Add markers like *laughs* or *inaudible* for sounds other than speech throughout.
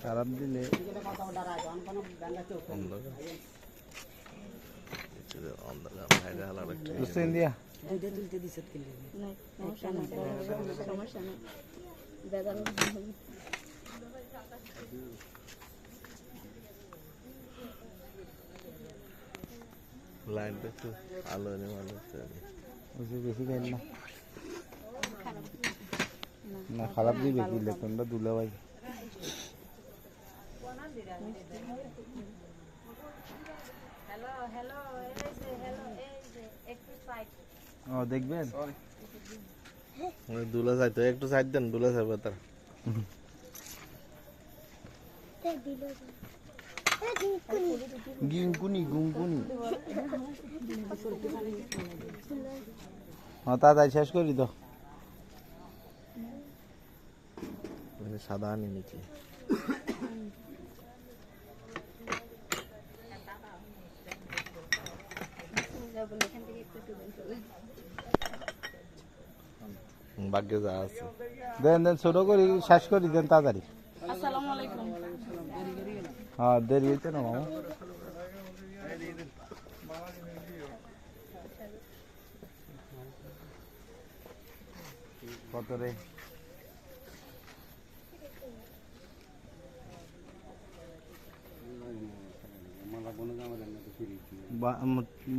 খারাপ দিলে লাইনটা একটু আলো এনে ভালো বেশি না। খারাপ দিবে কি? লেখনটা দুলে ভাই। ও দেখবেন? ওই দুলা চাইতো একটু সাইড দেন দুলা চাইবে তার গিঙ্কুনি গুঙ্কুনি হ্যাঁ *laughs* তাড়াতাড়ি শেষ করি তো। মানে সাদা আনি নিচে *laughs* এখান থেকে একটু একটু দেন চলে ভাগ্যে যা আছে। দেন দেন ছোট করি শেষ করি দেন তাড়াতাড়ি। আসসালামু আলাইকুম হ্যাঁ দেরি হইতে না মামা? কত রে?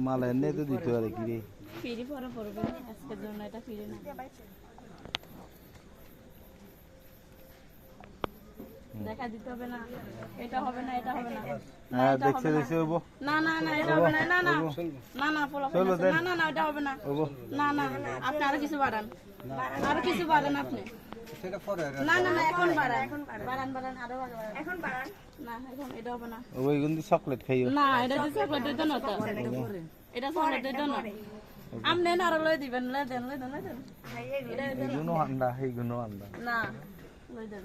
মালা এনে তো দিতে পারে কি রে? ফিরি পরে পড়বে আজকের জন্য এটা ফিরি না। দেখা দিতে হবে না এটা হবে না এটা হবে না। হ্যাঁ দেখছে দেখছে হব না। না না এটা হবে না না না। না না পোলা না। না না এটা হবে না। না না আপনি আরও কিছু বাড়ান। আরও কিছু বাড়ান আপনি। না না না এখন বাড়ান। বাড়ান। বাড়ান আরও বাড়ান। এখন বাড়ান। না এখন এটা হবে না। ওই কিন্তু চকলেট খাইও। না এটা তো এটা আপনি না আরও লই দিবেন লই দেন লই দেন লই দেন। এটা এটা এইগুলো আন্ডা এইগুলো আন্ডা। না লই দেন।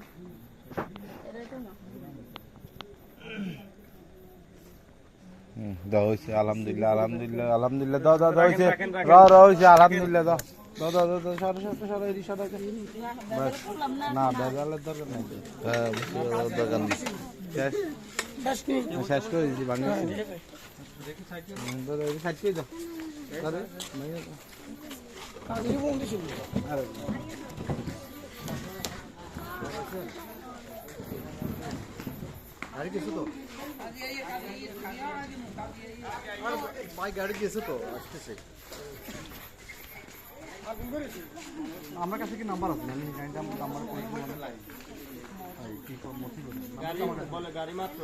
দাও হয়েছে আলহামদুলিল্লাহ আলহামদুলিল্লাহ আলহামদুলিল্লাহ দাও দাও দাও হয়েছে র র হয়েছে আলহামদুলিল্লাহ দাও দাও দাও দাও সরো সরো সরো এদিকে। না বেজালের দরকার নাই। হ্যাঁ দোকান শেষ। হ্যাঁ, শেষ করে সাইড দাও আরে দাও। আরে আমার কাছে কি নাম্বার আছে? আমি গাড়িটা নাম্বার করে দিই কি করব কি বলে গাড়ি মাত্র।